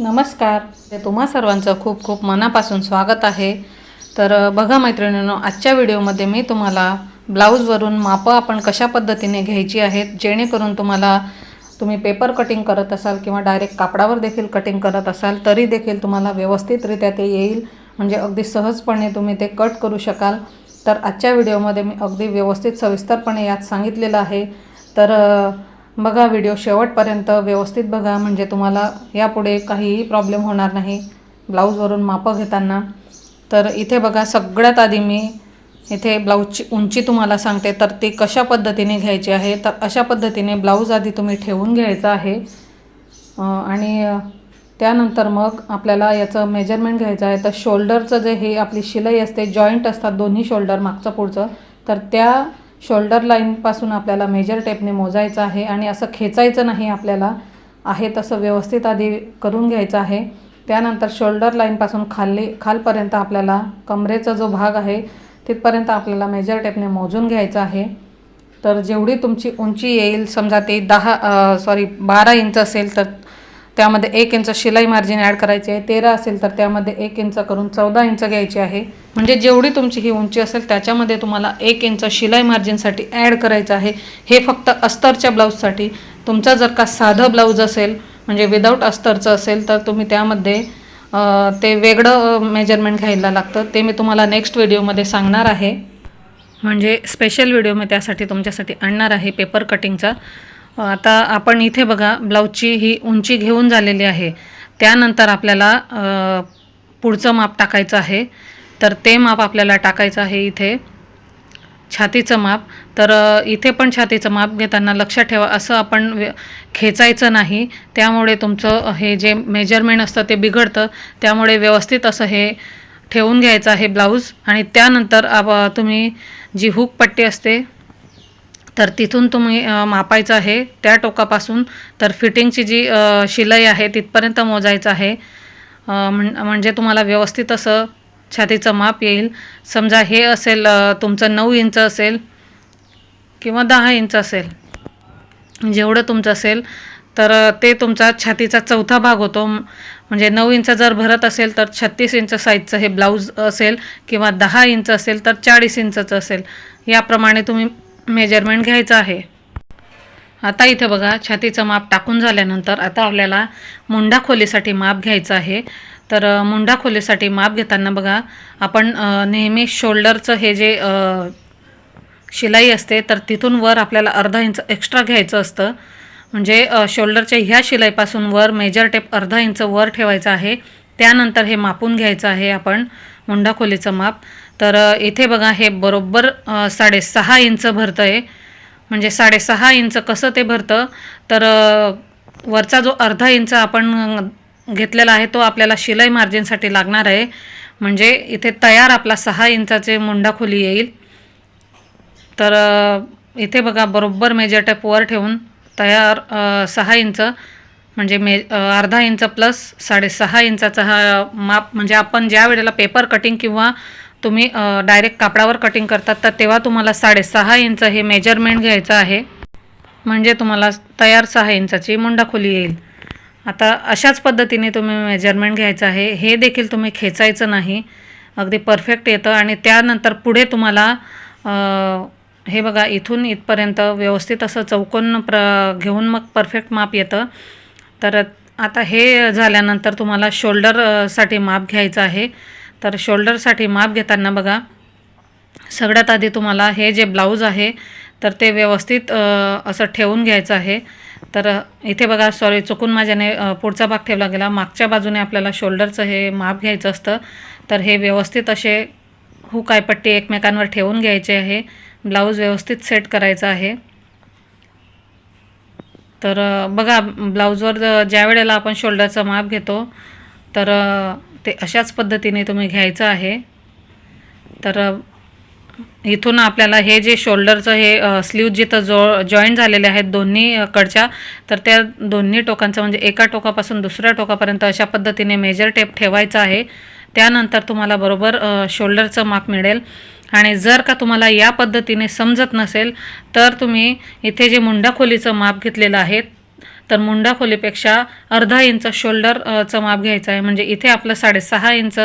नमस्कार. तुम्हा सर्वांचं खूप खूप मनापासून स्वागत आहे. तर बघा मैत्रिणींनो आजच्या व्हिडिओमध्ये मी तुम्हाला ब्लाऊजवरून मापं आपण कशा पद्धतीने घ्यायची आहेत जेणेकरून तुम्हाला तुम्ही पेपर कटिंग करत असाल किंवा डायरेक्ट कापडावर देखील कटिंग करत असाल तरी देखील तुम्हाला व्यवस्थितरित्या ते येईल. म्हणजे अगदी सहजपणे तुम्ही ते कट करू शकाल. तर आजच्या व्हिडिओमध्ये मी अगदी व्यवस्थित सविस्तरपणे यात सांगितलेलं आहे. तर बघा व्हिडिओ शेवटपर्यंत व्यवस्थित बघा. म्हणजे तुम्हाला यापुढे काहीही प्रॉब्लेम होणार नाही. ब्लाऊजवरून मापं घेताना. तर इथे बघा सगळ्यात आधी मी इथे ब्लाऊजची उंची तुम्हाला सांगते. तर ती कशा पद्धतीने घ्यायची आहे? तर अशा पद्धतीने ब्लाऊज आधी तुम्ही ठेवून घ्यायचं आहे. आणि त्यानंतर मग आपल्याला याचं मेजरमेंट घ्यायचं आहे. तर शोल्डरचं जे हे आपली शिलाई असते जॉईंट असतात दोन्ही शोल्डर मागचं पुढचं. तर त्या शोल्डर लाईनपासून आपल्याला मेजर टेपने मोजायचं आहे आणि असं खेचायचं नाही आपल्याला आहे तसं व्यवस्थित आधी करून घ्यायचं आहे. त्यानंतर शोल्डर लाईनपासून खाली खालपर्यंत आपल्याला कमरेचा जो भाग आहे तिथपर्यंत आपल्याला मेजर टेपने मोजून घ्यायचं आहे. तर जेवढी तुमची उंची येईल समजा ते दहा सॉरी बारा इंच असेल तर त्यामध्ये एक इंच शिलाई मार्जिन ॲड करायची आहे. तेरा असेल तर त्यामध्ये एक इंच करून चौदा इंच घ्यायची आहे. म्हणजे जेवढी तुमची ही उंची असेल त्याच्यामध्ये तुम्हाला एक इंच शिलाई मार्जिनसाठी ॲड करायचं आहे. हे फक्त अस्तरच्या ब्लाऊजसाठी तुमचा जर का साधं ब्लाऊज असेल म्हणजे विदाऊट अस्तरचं असेल तर तुम्ही त्यामध्ये ते वेगळं मेजरमेंट घ्यायला लागतं. ते मी तुम्हाला नेक्स्ट व्हिडिओमध्ये सांगणार आहे. म्हणजे स्पेशल व्हिडिओ मी त्यासाठी तुमच्यासाठी आणणार आहे पेपर कटिंगचा आता आपण इथे बघा ब्लाऊजची ही उंची घेऊन झालेली आहे. त्यानंतर आपल्याला पुढचं माप टाकायचं आहे. तर ते माप आपल्याला टाकायचं आहे इथे. छातीचं माप. तर इथे पण छातीचं माप घेताना लक्षात ठेवा. असं आपण व्य- खेचायचं नाही. त्यामुळे तुमचं हे जे मेजरमेंट असतं ते बिघडतं. त्यामुळे व्यवस्थित असं हे ठेवून घ्यायचं आहे ब्लाऊज. आणि त्यानंतर आप- तुम्ही जी हुक पट्टी असते तर तिथून तुम्ही मापायचं आहे. त्या टोकापासून तर फिटिंगची जी शिलाई आहे तिथपर्यंत मोजायचं आहे. म्हणजे तुम्हाला व्यवस्थित असं छातीचं माप येईल. समजा हे असेल तुमचं नऊ इंच असेल किंवा दहा इंच असेल जेवढं तुमचं असेल तर ते तुमचा छातीचा चौथा भाग होतो. म्हणजे नऊ इंच जर भरत असेल तर छत्तीस इंच साईजचं हे ब्लाऊज असेल किंवा दहा इंच असेल तर चाळीस इंचचं असेल. याप्रमाणे तुम्ही मेजरमेंट घ्यायचं आहे. आता इथे बघा छातीचं माप टाकून झाल्यानंतर आता आपल्याला मुंडा खोलीसाठी माप घ्यायचं आहे. तर मुंडा खोलीसाठी माप घेताना बघा आपण नेहमी शोल्डरचं हे जे शिलाई असते तर तिथून वर आपल्याला अर्धा इंच एक्स्ट्रा घ्यायचं असतं. म्हणजे शोल्डरच्या ह्या शिलाईपासून वर मेजर टेप अर्धा इंच वर ठेवायचं आहे. त्यानंतर हे मापून घ्यायचं आहे आपण मुंडा खोलीचं माप. तर इथे बघा हे बरोबर साडेसहा इंच भरतं आहे म्हणजे साडेसहा इंच कसं ते भरतं? तर वरचा जो अर्धा इंच आपण घेतलेला आहे तो आपल्याला शिलाई मार्जिनसाठी लागणार आहे. म्हणजे इथे तयार आपला सहा इंचाचे मुंडा खोली येईल. तर इथे बघा बरोबर मेजर टेपवर ठेवून तयार सहा इंच. म्हणजे मे अर्धा इंच प्लस साडेसहा इंचाचा हा माप. म्हणजे आपण ज्या वेळेला पेपर कटिंग किंवा तुम्ही डायरेक्ट कापडावर कटिंग करतात तर तेव्हा तुम्हाला साडेसहा इंच हे मेजरमेंट घ्यायचं आहे. म्हणजे तुम्हाला तयार सहा इंचाची मुंडाखोली येईल. आता अशाच पद्धतीने तुम्ही मेजरमेंट घ्यायचं आहे. हे देखील तुम्ही खेचायचं नाही. अगदी परफेक्ट येतं आणि त्यानंतर पुढे तुम्हाला हे बघा इथून इथपर्यंत व्यवस्थित असं चौकोन प्र घेऊन मग परफेक्ट माप येतं. तर आता हे झाल्यानंतर तुम्हाला शोल्डरसाठी माप घ्यायचं आहे. तर शोल्डरसाठी माप घेताना बघा. सगळ्यात आधी तुम्हाला हे जे ब्लाऊज आहे तर ते व्यवस्थित असं ठेवून घ्यायचं आहे. तर इथे बघा सॉरी चुकून माझ्याने पुढचा भाग ठेवला गेला. मागच्या बाजूने आपल्याला शोल्डरचं हे माप घ्यायचं असतं. तर हे व्यवस्थित असे हुकायपट्टी एकमेकांवर ठेवून घ्यायचे आहे. ब्लाऊज व्यवस्थित सेट करायचा आहे. तर बघा ब्लाऊजवर ज्या वेळेला आपण शोल्डरचं माप घेतो तर ते अशाच पद्धतीने तुम्ही घ्यायचं आहे. तर इथून आपल्याला हे जे शोल्डरचं हे स्लीव जिथं जो जॉईंट झालेले आहेत दोन्ही कडच्या तर त्या दोन्ही टोकांचं म्हणजे एका टोकापासून दुसऱ्या टोकापर्यंत अशा पद्धतीने मेजर टेप ठेवायचं आहे. त्यानंतर तुम्हाला बरोबर शोल्डरचं माप मिळेल. आणि जर का तुम्हाला या पद्धतीने समजत नसेल तर तुम्ही इथे जे मुंडा खोलीचं माप घेतलेलं आहे तर मुंडा खोलीपेक्षा अर्धा इंच शोल्डरचं माप घ्यायचं आहे. म्हणजे इथे आपलं साडेसहा इंच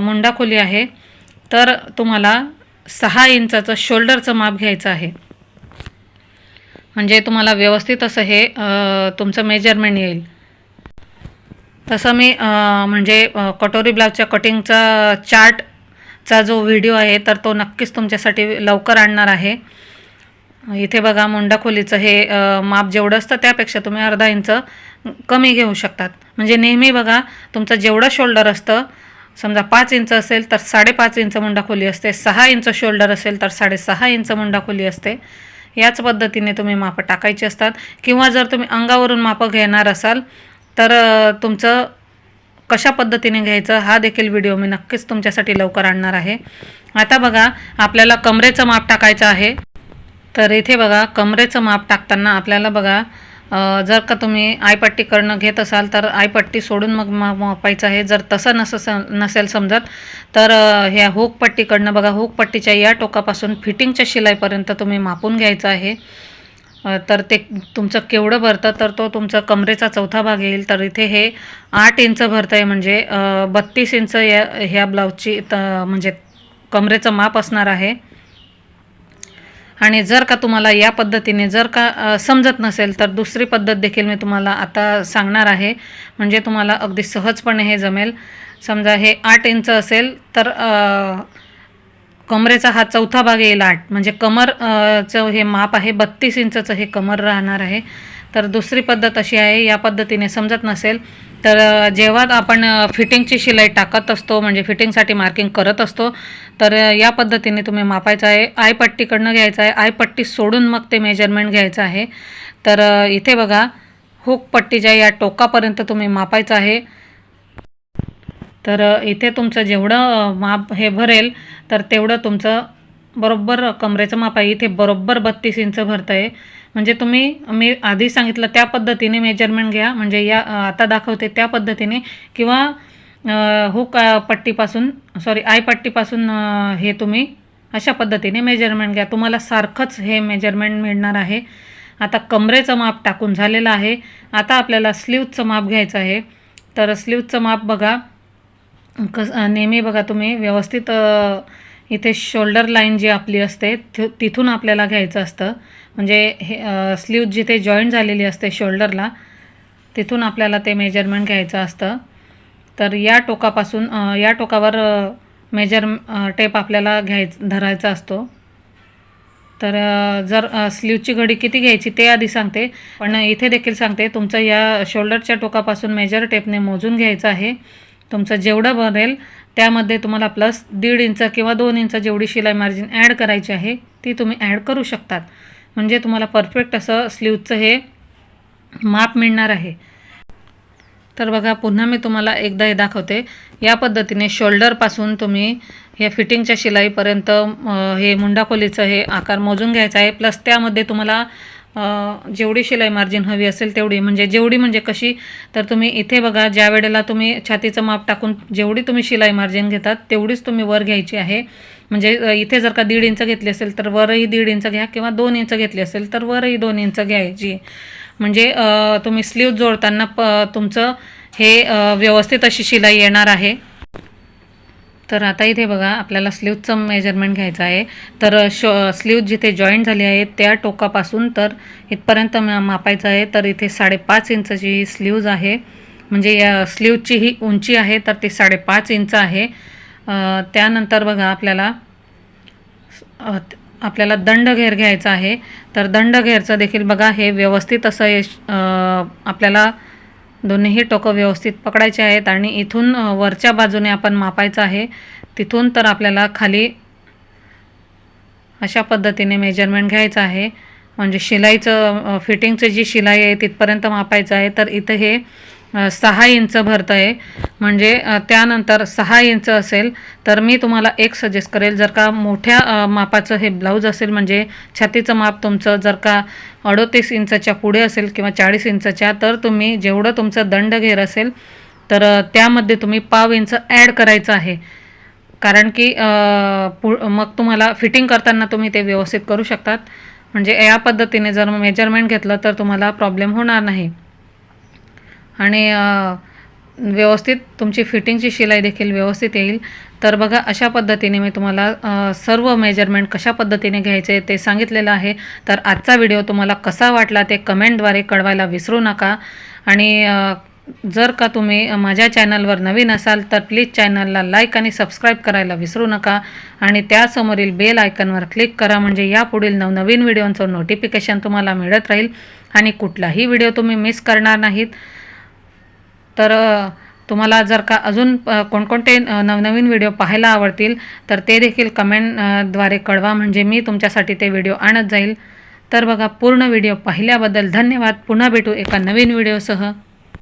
मुंडा खोली आहे. तर तुम्हाला सहा इंचाचं शोल्डरचं माप घ्यायचं आहे. म्हणजे तुम्हाला व्यवस्थित असं हे तुमचं मेजरमेंट येईल. तसं मी म्हणजे कटोरी ब्लाउजच्या कटिंगचा चार्टचा जो व्हिडिओ आहे तर तो नक्कीच तुमच्यासाठी लवकर आणणार आहे. इथे बघा मुंडा खोलीचं हे माप जेवढं असतं त्यापेक्षा तुम्ही अर्धा इंच कमी घेऊ शकतात. म्हणजे नेहमी बघा तुमचं जेवढं शोल्डर असतं समजा पाच इंच असेल तर साडेपाच इंच मुंडा खोली असते सहा इंच शोल्डर असेल तर साडेसहा इंच मुंडा खोली असते. याच पद्धतीने तुम्ही मापं टाकायची असतात. किंवा जर तुम्ही अंगावरून मापं घेणार असाल तर तुमचं कशा पद्धतीने घ्यायचं हा देखील व्हिडिओ मी नक्कीच तुमच्यासाठी लवकर आणणार आहे. आता बघा आपल्याला कमरेचं माप टाकायचं आहे. तर इथे बघा कमरेचं माप टाकताना आपल्याला बघा जर का तुम्ही आयपट्टी करणं घेत असाल तर आयपट्टी सोडून मग मापायचं आहे. जर तसं नस नसेल समजत तर ह्या हुक पट्टीकडनं बघा हुक पट्टीच्या या टोकापासून फिटिंगच्या शिलाईपर्यंत तुम्ही मापून घ्यायचं आहे. तर ते तुमचं केवढं भरतं तर तो तुमचा कमरेचा चौथा भाग येईल. तर इथे हे आठ इंच भरतं आहे म्हणजे बत्तीस इंच या ह्या ब्लाऊजची म्हणजे कमरेचं माप असणार आहे. आणि जर का तुम्हाला या पद्धतीने जर का समजत नसेल तर दुसरी पद्धत देखील मी तुम्हाला आता सांगणार आहे. म्हणजे तुम्हाला अगदी सहजपणे हे जमेल. समजा हे आठ इंच असेल तर कमरेचा हा चौथा भाग येईल आठ. म्हणजे कमर चं हे माप आहे बत्तीस इंचचं हे कमर राहणार आहे. तर दुसरी पद्धत अशी आहे या पद्धतीने समजत नसेल तर जेव्हा आपण फिटिंगची शिलाई टाकत असतो म्हणजे फिटिंगसाठी मार्किंग करत असतो तर या पद्धतीने तुम्ही मापायचं आहे. आयपट्टीकडनं घ्यायचं आहे. आयपट्टी सोडून मग ते मेजरमेंट घ्यायचं आहे. तर इथे बघा हुक पट्टीच्या या टोकापर्यंत तुम्ही मापायचं आहे. तर इथे तुमचं जेवढं माप हे भरेल तर तेवढं तुमचं बरोबर कमरेचं माप आहे इथे बरोबर बत्तीस इंच भरतं आहे म्हणजे तुम्ही मी आधी सांगितलं त्या पद्धतीने मेजरमेंट घ्या. म्हणजे या आता दाखवते त्या पद्धतीने. किंवा हुक पट्टीपासून सॉरी आय पट्टीपासून हे तुम्ही अशा पद्धतीने मेजरमेंट घ्या. तुम्हाला सारखंच हे मेजरमेंट मिळणार आहे. आता कमरेचं माप टाकून झालेलं आहे. आता आपल्याला स्लीवचं माप घ्यायचं आहे. तर स्लीवचं माप बघा. कस नेहमी बघा तुम्ही व्यवस्थित इथे शोल्डर लाईन जी आपली असते तिथून आपल्याला घ्यायचं असतं. म्हणजे हे स्लीव जिथे जॉईंट झालेली असते शोल्डरला तिथून आपल्याला ते मेजरमेंट घ्यायचं असतं. तर या टोकापासून या टोकावर मेजर टेप आपल्याला घ्यायचं धरायचा असतो. तर जर स्लीवची घडी किती घ्यायची ते आधी सांगते. पण इथे देखील सांगते तुमचं या शोल्डरच्या टोकापासून मेजर टेपने मोजून घ्यायचं आहे. तुमचं जेवढं बनेल त्यामध्ये तुम्हाला प्लस दीड इंच किंवा दोन इंच जेवढी शिलाई मार्जिन ॲड करायची आहे ती तुम्ही ॲड करू शकतात. म्हणजे तुम्हाला परफेक्ट असं स्लीवचं हे माप मिळणार आहे. तर बघा पुन्हा मी तुम्हाला एकदा हे दाखवते. या पद्धतीने शोल्डरपासून तुम्ही या फिटिंगच्या शिलाईपर्यंत हे मुंडाखोलीचं हे आकार मोजून घ्यायचा आहे. प्लस त्यामध्ये तुम्हाला जेवढी शिलाई मार्जिन हवी असेल तेवढी. म्हणजे जेवढी म्हणजे कशी तर तुम्ही इथे बघा ज्या वेळेला तुम्ही छातीचं माप टाकून जेवढी तुम्ही शिलाई मार्जिन घेतात तेवढीच तुम्ही वर घ्यायची आहे. म्हणजे इथे जर का दीड इंच घेतली असेल तर वरही दीड इंच घ्या किंवा दोन इंच घेतली असेल तर वरही दोन इंच घ्यायची. म्हणजे तुम्ही स्लीव जोडताना प तुमचं हे व्यवस्थित अशी शिलाई येणार आहे. तर आता इथे बघा आपल्याला स्लीवचं मेजरमेंट घ्यायचं आहे. तर शो स्लीव जिथे जॉईंट झाली आहे त्या टोकापासून तर इथपर्यंत मा- मापायचं आहे. तर इथे साडेपाच इंचची स्लीव्ज आहे. म्हणजे या स्लीवची ही उंची आहे तर ती साडेपाच इंच आहे. त्यानंतर बघा आपल्याला आपल्याला दंड आपल्याला दंडघेर घ्यायचा आहे. तर दंडघेरचं देखील बघा हे व्यवस्थित असं आपल्याला दोन्हीही टोकं व्यवस्थित पकडायचे आहेत आणि इथून वरच्या बाजूने आपण मापायचं आहे. तिथून तर आपल्याला खाली अशा पद्धतीने मेजरमेंट घ्यायचं आहे. म्हणजे शिलाईचं फिटिंगचं जी शिलाई आहे तिथपर्यंत मापायचं आहे. तर इथं हे सहा इंच भरतं आहे म्हणजे त्यानंतर सहा इंच असेल तर मी तुम्हाला एक सजेस्ट करेल जर का मोठ्या मापाचं हे ब्लाऊज असेल म्हणजे छातीचं माप तुमचं जर का अडोतीस इंचाच्या पुढे असेल किंवा चाळीस इंचाच्या तर तुम्ही जेवढं तुमचं दंडघेर असेल तर त्यामध्ये तुम्ही पाव इंच ॲड करायचं आहे. कारण की पु मग तुम्हाला फिटिंग करताना तुम्ही ते व्यवस्थित करू शकतात. म्हणजे या पद्धतीने जर मेजरमेंट घेतलं तर तुम्हाला प्रॉब्लेम होणार नाही. आणि व्यवस्थित तुमची फिटिंगची शिलाई देखील व्यवस्थित येईल. तर बघा अशा पद्धतीने मी तुम्हाला सर्व मेजरमेंट कशा पद्धतीने घ्यायचे ते सांगितलेलं आहे. तर आजचा व्हिडिओ तुम्हाला कसा वाटला ते कमेंटद्वारे कळवायला विसरू नका. आणि जर का तुम्ही माझ्या चॅनलवर नवीन असाल तर प्लीज चॅनलला लाईक आणि सबस्क्राईब करायला विसरू नका. आणि त्यासमोरील बेल आयकनवर क्लिक करा म्हणजे यापुढील नवनवीन व्हिडिओंचं नोटिफिकेशन तुम्हाला मिळत राहील. आणि कुठलाही व्हिडिओ तुम्ही मिस करणार नाहीत. तर तुम्हाला जर का अजून कोणकोणते नवनवीन व्हिडिओ पाहायला आवडतील तर ते देखील कमेंटद्वारे कळवा. म्हणजे मी तुमच्यासाठी ते व्हिडिओ आणत जाईल. तर बघा पूर्ण व्हिडिओ पाहिल्याबद्दल धन्यवाद. पुन्हा भेटू एका नवीन व्हिडिओसह.